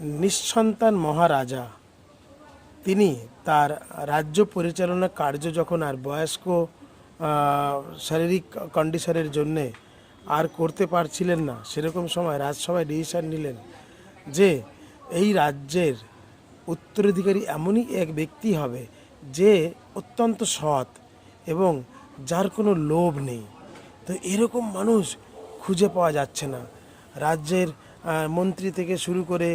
নিঃসন্তান মহারাজা। তিনি তার রাজ্য পরিচালনা কার্য যখন আর বয়স্ক শারীরিক কন্ডিশনের জন্যে আর করতে পারছিলেন না, সেরকম সময় রাজসভায় ডিসিশন নিলেন যে এই রাজ্যের উত্তরাধিকারী এমনই এক ব্যক্তি হবে যে অত্যন্ত সৎ এবং যার কোনো লোভ নেই। তো এরকম মানুষ খুঁজে পাওয়া যাচ্ছে না। রাজ্যের মন্ত্রী থেকে শুরু করে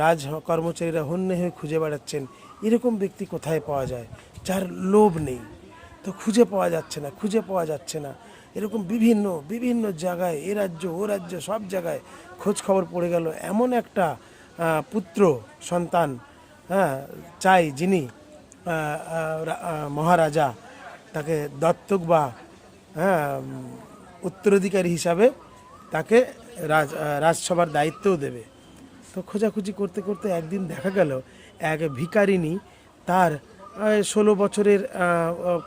রাজ কর্মচারীরা হন্যে হয়ে খুঁজে বেড়াচ্ছেন। এরকম ব্যক্তি কোথায় পাওয়া যায়? যার লোভ নেই। তো খুঁজে পাওয়া যাচ্ছে না, খুঁজে পাওয়া যাচ্ছে না। এরকম বিভিন্ন বিভিন্ন জায়গায়, এ রাজ্য, ও রাজ্য, সব জায়গায় খোঁজ খবর পড়ে গেল। এমন একটা পুত্র, সন্তান হ্যাঁ চাই যিনি মহারাজা, তাকে দত্তক বা হ্যাঁ উত্তরাধিকারী হিসাবে তাকে রাজ রাজসভার দায়িত্বও দেবে। তো খোঁজাখুঁজি করতে করতে একদিন দেখা গেল, এক ভিকারিনী তার ষোলো বছরের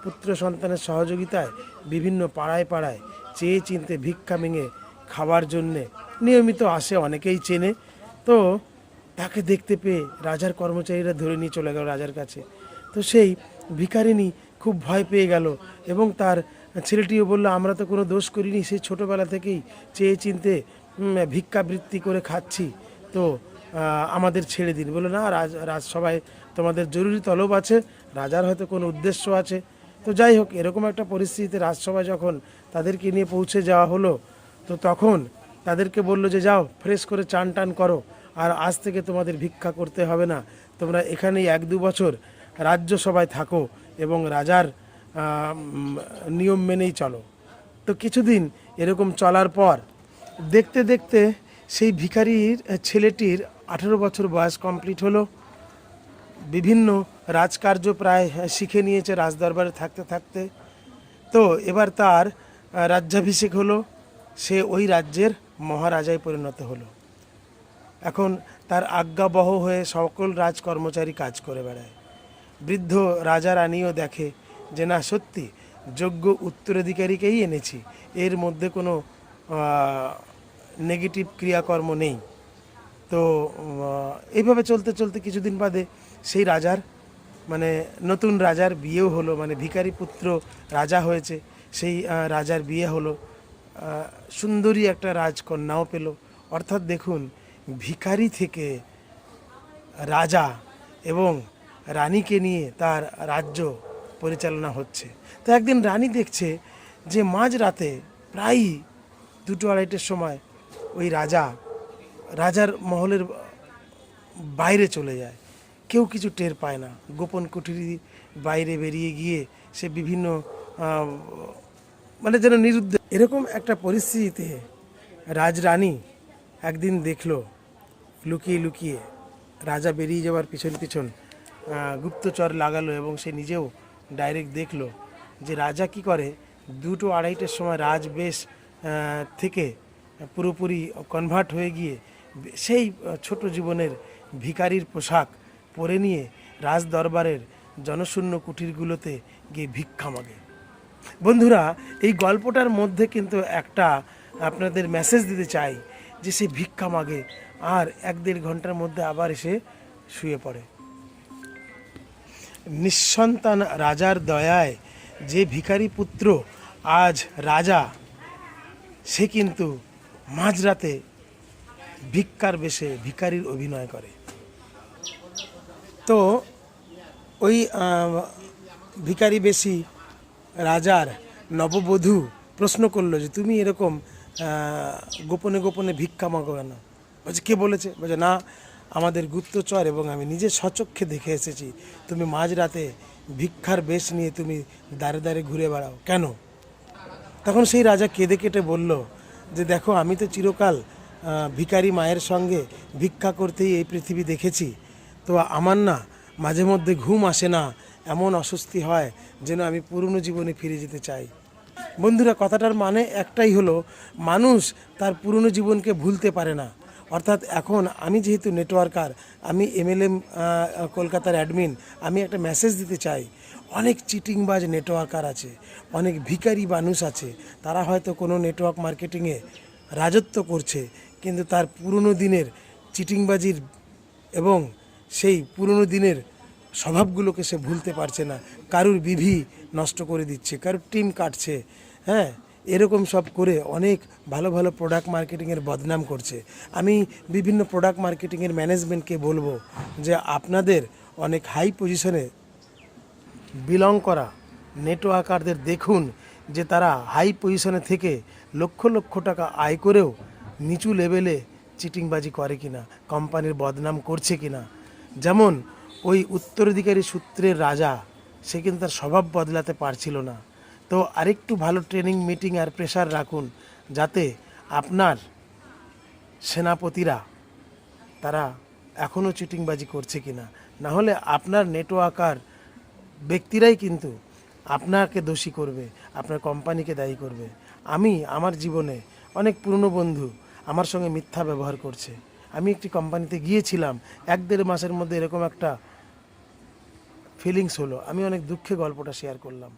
পুত্র সন্তানের সহযোগিতায় বিভিন্ন পাড়ায় পাড়ায় চেয়ে চিনতে ভিক্ষা ভেঙে খাওয়ার জন্যে নিয়মিত আসে, অনেকেই চেনে। তো তাকে দেখতে পেয়ে রাজার কর্মচারীরা ধরে নিয়ে চলে গেল রাজার কাছে। তো সেই ভিখারিনী খুব ভয় পেয়ে গেল এবং তার ছেলেটিও বলল, আমরা তো কোনো দোষ করিনি সেই ছোটোবেলা থেকেই চেয়ে চিনতে ভিক্ষাবৃত্তি করে খাচ্ছি। তো আমাদের ছেড়ে দিন। বলল না, রাজ, রাজসভায় তোমাদের জরুরি তলব আছে, রাজার হয়তো কোনো উদ্দেশ্য আছে। তো যাই হোক, এরকম একটা পরিস্থিতিতে রাজসভায় যখন তাদেরকে নিয়ে পৌঁছে যাওয়া হলো, তো তখন তাদেরকে বলল যে, যাও, ফ্রেশ করে চান টান করো, আর আজ থেকে তোমাদের ভিক্ষা করতে হবে না। তোমরা এখানেই এক দু বছর রাজ্যসভায় থাকো এবং রাজার নিয়ম মেনেই চলো। তো কিছুদিন এরকম চলার পর দেখতে দেখতে সেই ভিখারির ছেলেটির আঠেরো বছর বয়স কমপ্লিট হলো। বিভিন্ন রাজকার্য প্রায় শিখে নিয়েছে রাজদরবারে থাকতে থাকতে। তো এবার তার রাজ্যাভিষেক হলো। সে ওই রাজ্যের মহারাজায় পরিণত হলো। এখন তার আজ্ঞাবহ হয়ে সকল রাজ কর্মচারী কাজ করে বেড়ায়। বৃদ্ধ রাজা রানীও দেখে যে, না, সত্যি, যোগ্য উত্তরাধিকারীকেই এনেছি। এর মধ্যে কোনো নেগেটিভ ক্রিয়াকর্ম নেই। তো এইভাবে চলতে চলতে কিছুদিন বাদে সেই রাজার মানে নতুন রাজার বিয়েও হলো মানে ভিখারি পুত্র রাজা হয়েছে, সেই রাজার বিয়ে হলো সুন্দরী একটা রাজকন্যাও পেল। অর্থাৎ দেখুন, ভিখারি থেকে রাজা এবং রানীকে নিয়ে তার রাজ্য পরিচালনা হচ্ছে। তো একদিন রানী দেখছে যে মাঝরাতে প্রায়ই দুটো আড়াইটের সময় ওই রাজা রাজার মহলের বাইরে চলে যায়। কেউ কিছু টের পায় না। গোপন কুঠুরি বাইরে বেরিয়ে গিয়ে সে বিভিন্ন মানে যেন নিরুদ্ধ এরকম একটা পরিস্থিতিতে রাজরানী একদিন দেখল, লুকিয়ে লুকিয়ে রাজা বেরিয়ে যাওয়ার পিছন পিছন গুপ্তচর লাগালো এবং সে নিজেও ডাইরেক্ট দেখল যে রাজা কি করে? দুটো আড়াইটের সময় রাজ বেশ থেকে পুরোপুরি কনভার্ট হয়ে গিয়ে সেই ছোট জীবনের ভিখারির পোশাক পরে নিয়ে রাজ দরবারের জনশূন্য কুটিরগুলোতে গিয়ে ভিক্ষা মাগে। বন্ধুরা, এই গল্পটার মধ্যে কিন্তু একটা আপনাদের মেসেজ দিতে চাই যে সে ভিক্ষা মাগে আর এক দেড় ঘণ্টার মধ্যে আবার এসে শুয়ে পড়ে। নিঃসন্তান রাজার দয়ায় যে ভিখারি পুত্র আজ রাজা, সে কিন্তু মাঝরাতে ভিক্ষার বেশে ভিখারির অভিনয় করে। তো ওই ভিখারি বেশি রাজার নববধূ প্রশ্ন করল যে, তুমি এরকম গোপনে গোপনে ভিক্ষা মাগো কেন? বলছে, কে বলেছে? বলছে, না, আমাদের গুপ্তচর এবং আমি নিজে সচক্ষে দেখে এসেছি। তুমি মাঝরাতে ভিক্ষার বেশ নিয়ে তুমি দাঁড়ে দাঁড়ে ঘুরে বেড়াও। কেন? তখন সেই রাজা কেঁদে কেটে বলল যে, দেখো, আমি তো চিরকাল ভিখারি মায়ের সঙ্গে ভিক্ষা করতেই এই পৃথিবী দেখেছি। তো আমার না মাঝে মধ্যে ঘুম আসে না, এমন অস্বস্তি হয় যেন আমি পুরনো জীবনে ফিরে যেতে চাই। বন্ধুরা, কথাটার মানে একটাই হলো, মানুষ তার পুরনো জীবনকে ভুলতে পারে না। অর্থাৎ এখন আমি যেহেতু নেটওয়ার্কার, আমি এমএলএম কলকাতার অ্যাডমিন, আমি একটা মেসেজ দিতে চাই। অনেক চিটিংবাজ নেটওয়ার্কার আছে, অনেক ভিখারি মানুষ আছে, তারা হয়তো কোনো নেটওয়ার্ক মার্কেটিংয়ে রাজত্ব করছে কিন্তু তার পুরনো দিনের চিটিংবাজির এবং সেই পুরনো দিনের স্বভাবগুলোকে সে ভুলতে পারছে না। কারুর বিভি নষ্ট করে দিচ্ছে, কারুর টিম কাটছে হ্যাঁ? এরকম সব করে অনেক ভালো ভালো প্রোডাক্ট মার্কেটিংয়ের বদনাম করছে। আমি বিভিন্ন প্রোডাক্ট মার্কেটিংয়ের ম্যানেজমেন্টকে বলব যে আপনাদের অনেক হাই পজিশনে বিলং করা নেটওয়ার্কারদের দেখুন যে তারা হাই পজিশনে থেকে লক্ষ লক্ষ টাকা আয় করেও নিচু লেভেলে চিটিংবাজি করে কিনা, কোম্পানির বদনাম করছে কিনা। যেমন ওই উত্তরাধিকারী সূত্রের রাজা, সে কিন্তু তার স্বভাব বদলাতে পারছিল না। তো আরেকটু ভালো ট্রেনিং, মিটিং আর প্রেশার রাখুন যাতে আপনার সেনাপতিরা তারা এখনও চিটিংবাজি করছে কিনা। না হলে আপনার নেটওয়ার্কার ব্যক্তিরাই কিন্তু আপনাকে দোষী করবে, আপনার কোম্পানিকে দায়ী করবে। আমি, আমার জীবনে অনেক পুরনো বন্ধু আমার সঙ্গে মিথ্যা ব্যবহার করছে। আমি একটি কোম্পানিতে গিয়েছিলাম, এক দেড় মাসের মধ্যে এরকম একটা ফিলিংস হলো। আমি অনেক দুঃখে গল্পটা শেয়ার করলাম।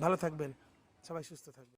ভালো থাকবেন। সবাই সুস্থ থাকবেন।